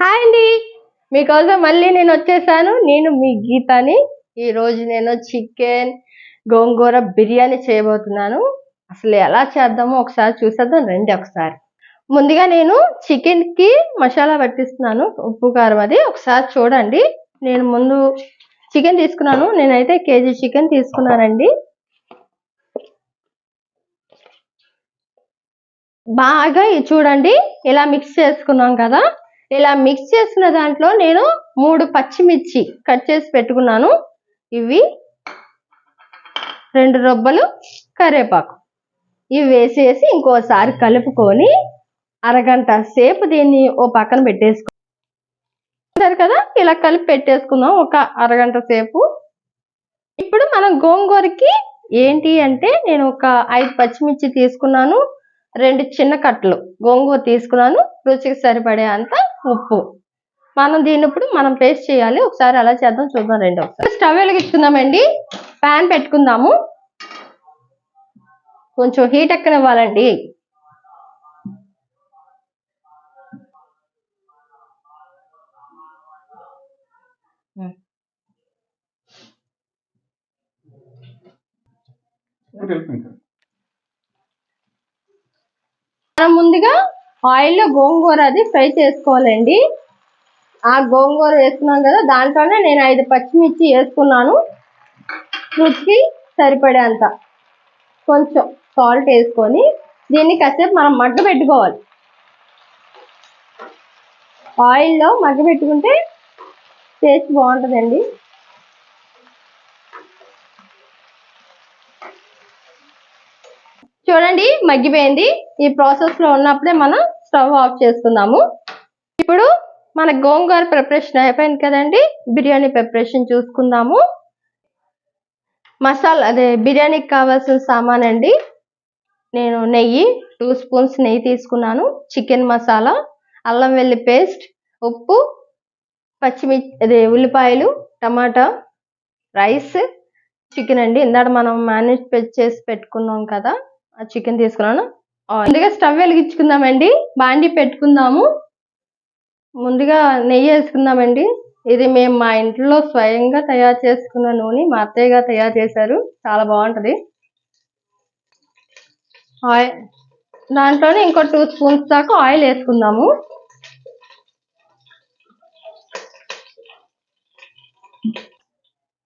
Hi అండి. మీకోసం మళ్ళీ నేను వచ్చేసాను. నేను మీ గీతాని. ఈరోజు నేను చికెన్ గోంగూర బిర్యానీ చేయబోతున్నాను. అసలు ఎలా చేద్దామో ఒకసారి చూసేద్దాం. రండి ఒకసారి. ముందుగా నేను చికెన్కి మసాలా పట్టిస్తున్నాను. ఉప్పు కారం అది. ఒకసారి చూడండి. నేను ముందు చికెన్ తీసుకున్నాను. నేనైతే కేజీ చికెన్ తీసుకున్నానండి. బాగా చూడండి. ఇలా మిక్స్ చేసుకున్నాం కదా. ఇలా మిక్స్ చేసుకున్న దాంట్లో నేను మూడు పచ్చిమిర్చి కట్ చేసి పెట్టుకున్నాను. ఇవి రెండు రొబ్బలు కరివేపాకు ఇవి వేసేసి ఇంకోసారి కలుపుకొని అరగంట సేపు దీన్ని ఓ పక్కన పెట్టేసుకో. కదా? ఇలా కలిపి పెట్టేసుకుందాం ఒక అరగంట సేపు. ఇప్పుడు మనం గోంగూరకి ఏంటి అంటే నేను ఒక ఐదు పచ్చిమిర్చి తీసుకున్నాను. రెండు చిన్న కట్టలు గోంగూర తీసుకున్నాను. రుచికి సరిపడే అంత ఉప్పు మనం దీన్ని ఇప్పుడు మనం పేస్ట్ చేయాలి. ఒకసారి అలా చేద్దాం చూద్దాం రెండు ఒకసారి. స్టవ్ వెలిగిస్తున్నామండి. ప్యాన్ పెట్టుకుందాము. కొంచెం హీట్ ఎక్కనివ్వాలండి. మనం ముందుగా ఆయిల్లో గోంగూర అది ఫ్రై చేసుకోవాలండి. ఆ గోంగూర వేసుకున్నాం కదా దాంట్లోనే నేను ఐదు పచ్చిమిర్చి వేసుకున్నాను. రుచికి సరిపడేంత కొంచెం సాల్ట్ వేసుకొని దీన్ని కాసేపు మనం మగ్గ పెట్టుకోవాలి. ఆయిల్లో మగ్గ పెట్టుకుంటే టేస్ట్ బాగుంటుందండి. చూడండి మగ్గిపోయింది. ఈ ప్రాసెస్లో ఉన్నప్పుడే మనం స్టవ్ ఆఫ్ చేసుకుందాము. ఇప్పుడు మన గోంగూర ప్రిపరేషన్ అయిపోయింది కదండి. బిర్యానీ ప్రిపరేషన్ చూసుకుందాము. మసాలా అదే బిర్యానీకి కావాల్సిన సామాన్ అండి. నేను నెయ్యి టూ స్పూన్స్ నెయ్యి తీసుకున్నాను. చికెన్ మసాలా అల్లం వెల్లి పేస్ట్ ఉప్పు పచ్చిమిర్చి అదే ఉల్లిపాయలు టమాటా రైస్ చికెన్ అండి. ఇందాక మనం మేనేజ్ చేసి పెట్టుకున్నాం కదా. చికెన్ తీసుకున్నాను. ముందుగా స్టవ్ వెలిగించుకుందామండి. బాండి పెట్టుకుందాము. ముందుగా నెయ్యి వేసుకుందామండి. ఇది మేము మా ఇంట్లో స్వయంగా తయారు చేసుకున్న నూనె. మా అత్తయ్య గారు తయారు చేశారు. చాలా బాగుంటుంది. ఆయిల్ దాంట్లోనే ఇంకో టూ స్పూన్స్ దాకా ఆయిల్ వేసుకుందాము.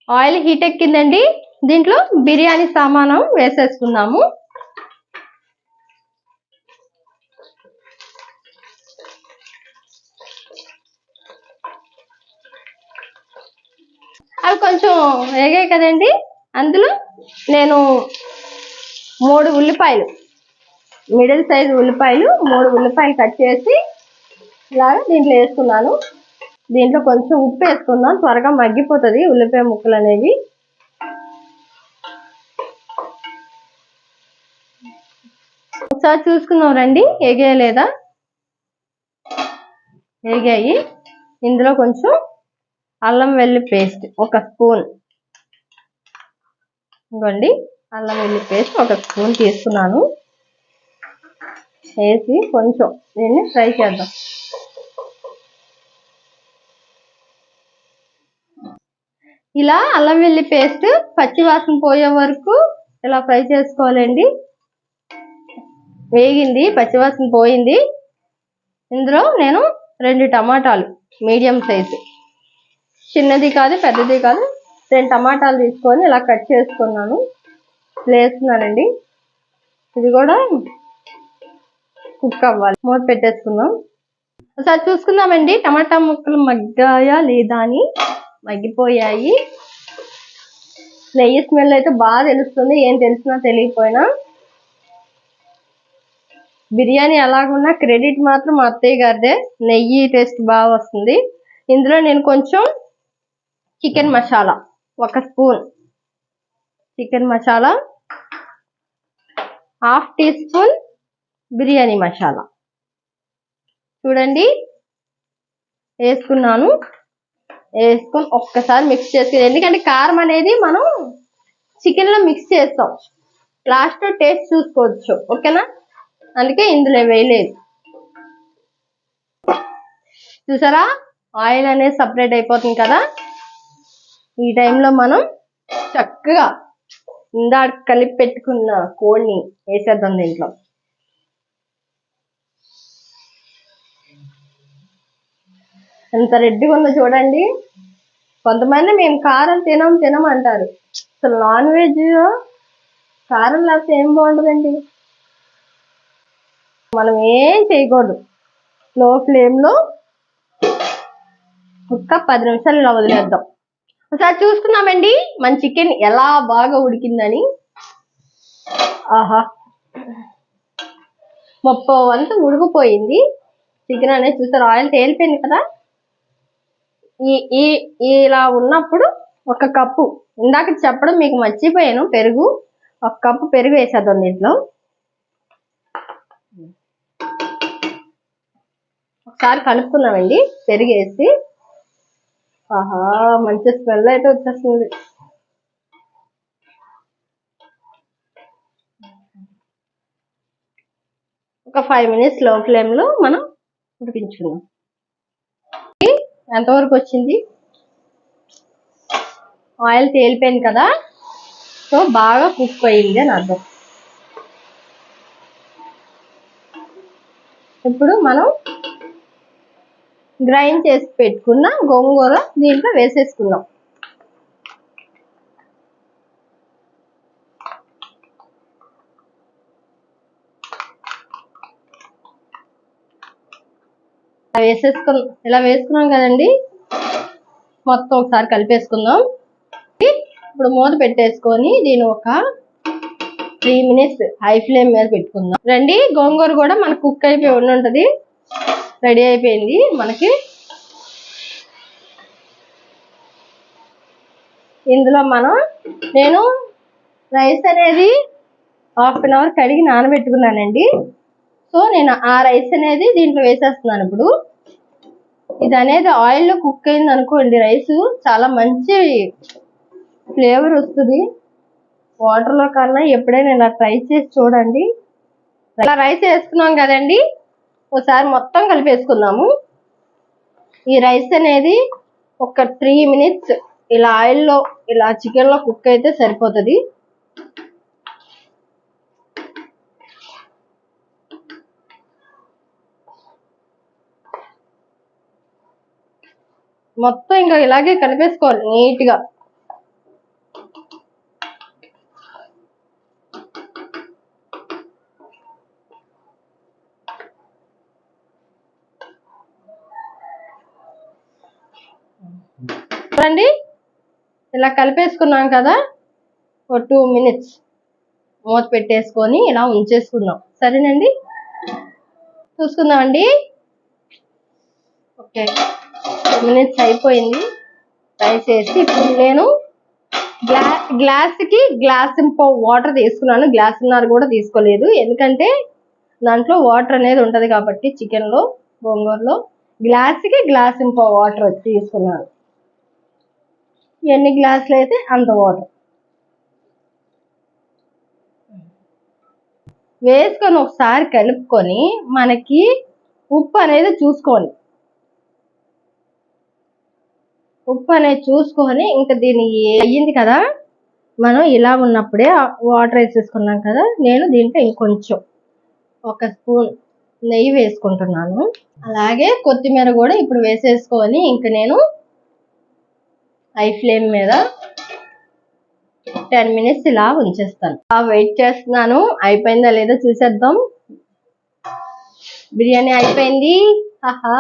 ఆయిల్ హీట్ ఎక్కిందండి. దీంట్లో బిర్యానీ సామానం వేసేసుకుందాము అవి కొంచెం వేగాయి కదండి. అందులో నేను మూడు ఉల్లిపాయలు మిడిల్ సైజ్ ఉల్లిపాయలు మూడు ఉల్లిపాయలు కట్ చేసి ఇలాగ దీంట్లో వేసుకున్నాను దీంట్లో కొంచెం ఉప్పు వేసుకుందాం త్వరగా మగ్గిపోతుంది ఉల్లిపాయ ముక్కలు అనేవి. ఒకసారి చూసుకుందాం రండి. ఎగేయలేదా ఎగాయి ఇందులో కొంచెం అల్లం వెల్లి పేస్ట్ ఒక స్పూన్. ఇవ్వండి అల్లం వెల్లి పేస్ట్ ఒక స్పూన్ తీసుకున్నాను. వేసి కొంచెం దీన్ని ఫ్రై చేద్దాం. ఇలా అల్లం వెల్లి పేస్ట్ పచ్చివాసన పోయే వరకు ఇలా ఫ్రై చేసుకోవాలండి. వేగింది పచ్చివాసన పోయింది. ఇందులో నేను రెండు టమాటాలు మీడియం సైజు. చిన్నది కాదు పెద్దది కాదు. రెండు టమాటాలు తీసుకొని ఇలా కట్ చేసుకున్నాను. వేస్తున్నానండి ఇది కూడా కుక్ అవ్వాలి. మూత పెట్టేసుకుందాం. ఒకసారి చూసుకుందామండి. టమాటా ముక్కలు మగ్గాయా లేదా అని మగ్గిపోయాయి. నెయ్యి స్మెల్ అయితే బాగా తెలుస్తుంది. ఏం తెలిసినా తెలియకపోయినా. బిర్యానీ ఎలాగున్నా క్రెడిట్ మాత్రం మా అత్తయ్య గారిదే. నెయ్యి టేస్ట్ బాగా వస్తుంది. ఇందులో నేను కొంచెం చికెన్ మసాలా ఒక spoon chicken masala half teaspoon biryani masala. చూడండి వేసుకున్నాను. వేసుకొని ఒక్కసారి మిక్స్ చేసుకుని ఎందుకంటే కారం అనేది మనం చికెన్లో మిక్స్ చేస్తాం. లాస్ట్ టేస్ట్ చూసుకోవచ్చు ఓకేనా? అందుకే ఇందులో వేయలేదు. చూసారా? ఆయిల్ అనేది సపరేట్ అయిపోతుంది కదా? ఈ టైంలో మనం చక్కగా ఇందాక కలిపి పెట్టుకున్న కోడిని వేసేద్దాం దీంట్లో. ఎంత రెడ్డిగా ఉందో చూడండి. కొంతమంది మేము కారం తినం తినం అంటారు. అసలు నాన్ వెజ్ కారం లేకపోతే ఏం బాగుంటుందండి? మనం ఏం చేయకూడదు. లో ఫ్లేమ్లో ఒక్క పది నిమిషాలు ఇలా వదిలేద్దాం. ఒకసారి చూసుకున్నామండి మన చికెన్ ఎలా బాగా ఉడికిందని. ఆహా. ముప్పై వంతు ఉడికిపోయింది. చికెన్ అనేది చూసారు ఆయిల్ తేలిపోయింది కదా? ఈ ఈ ఇలా ఉన్నప్పుడు ఒక కప్పు. ఇందాక చెప్పడం మీకు మర్చిపోయాను పెరుగు. ఒక కప్పు పెరుగు వేసేద్దాం దీంట్లో. ఒకసారి కలుపుకున్నామండి పెరుగు వేసి. ఆహా మంచి స్మెల్ అయితే వచ్చేస్తుంది. ఒక ఫైవ్ మినిట్స్లో ఫ్లేమ్లో మనం ఉడికించుకున్నాం ఎంతవరకు వచ్చింది? ఆయిల్ తేలిపోయింది కదా? సో బాగా కుక్ అయింది అని అర్థం. ఇప్పుడు మనం గ్రైండ్ చేసి పెట్టుకున్న గోంగూర దీంట్లో వేసేసుకుందాం. వేసేసుకున్నాం ఇలా వేసుకున్నాం కదండి. మొత్తం ఒకసారి కలిపేసుకుందాం. ఇప్పుడు మూత పెట్టేసుకొని దీని ఒక త్రీ మినిట్స్ హై ఫ్లేమ్ మీద పెట్టుకుందాం. రండి గోంగూర కూడా మనకు కుక్ అయిపోయి ఉండి ఉంటుంది. రెడీ అయిపోయింది మనకి. ఇందులో మనం నేను రైస్ అనేది హాఫ్ అన్ అవర్ కడిగి నానబెట్టుకున్నానండి. సో నేను ఆ రైస్ అనేది దీంట్లో వేసేస్తున్నాను ఇప్పుడు. ఇది అనేది ఆయిల్లో కుక్ అయింది అనుకోండి రైస్ చాలా మంచి ఫ్లేవర్ వస్తుంది. వాటర్లో కన్నా ఎప్పుడైనా ఇలా ట్రై చేసి చూడండి. ఇలా రైస్ వేసుకున్నాం కదండి. ఒకసారి మొత్తం కలిపేసుకుందాము. ఈ రైస్ అనేది ఒక త్రీ మినిట్స్ ఇలా ఆయిల్లో ఇలా చికెన్లో కుక్ అయితే సరిపోతుంది. మొత్తం ఇంకా ఇలాగే కలిపేసుకోవాలి నీట్గా. చూడండి ఇలా కలిపేసుకున్నాం కదా ఒక టూ మినిట్స్ మూత పెట్టేసుకొని ఇలా ఉంచేసుకుందాం సరేనండి? చూసుకుందామండి ఓకే. టూ మినిట్స్ అయిపోయింది. రైస్ వేసి ఇప్పుడు నేను గ్లా గ్లాస్కి గ్లాస్ వాటర్ తీసుకున్నాను. గ్లాసున్నర కూడా తీసుకోలేదు. ఎందుకంటే దాంట్లో వాటర్ అనేది ఉంటుంది కాబట్టి చికెన్లో గోంగూరలో. గ్లాస్కి గ్లాస్ ఇంపో వాటర్ వచ్చి తీసుకున్నాను. ఎన్ని గ్లాసులు అయితే అంత వాటర్. వేసుకొని ఒకసారి కలుపుకొని మనకి ఉప్పు అనేది చూసుకోండి ఉప్పు అనేది చూసుకొని ఇంకా దీన్ని అయ్యింది కదా మనం ఇలా ఉన్నప్పుడే వాటర్ వేసేసుకున్నాం కదా నేను దీంట్లో ఇంకొంచెం ఒక స్పూన్ నెయ్యి వేసుకుంటున్నాను. అలాగే కొత్తిమీర కూడా ఇప్పుడు వేసేసుకొని ఇంక నేను హై ఫ్లేమ్ మీద టెన్ మినిట్స్ ఇలా ఉంచేస్తాను. వెయిట్ చేస్తున్నాను. అయిపోయిందా లేదో చూసేద్దాం. బిర్యానీ అయిపోయింది. ఆహా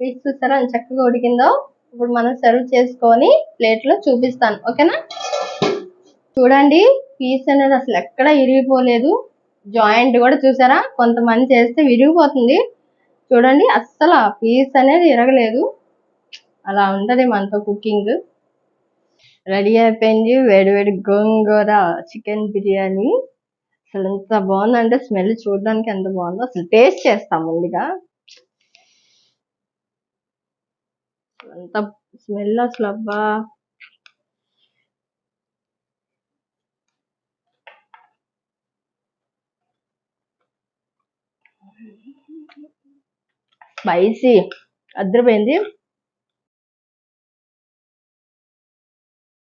పీస్ చూసారా చక్కగా ఉడికిందో? ఇప్పుడు మనం సర్వ్ చేసుకొని ప్లేట్లో చూపిస్తాను. ఓకేనా? చూడండి పీస్ అనేది అసలు ఎక్కడ ఇరిగిపోలేదు జాయింట్ కూడా చూసారా? కొంతమంది చేస్తే విరిగిపోతుంది. చూడండి అస్సలు పీస్ అనేది ఇరగలేదు అలా ఉంటుంది మనతో కుకింగ్. రెడీ అయిపోయింది. వేడి వేడి గోంగూర చికెన్ బిర్యానీ. అసలు ఎంత బాగుందంటే స్మెల్ చూడడానికి ఎంత బాగుందో. అసలు టేస్ట్ చేస్తాం ముందుగా. అంత స్మెల్ అసలు అబ్బా. స్పైసీ. అద్రపోయింది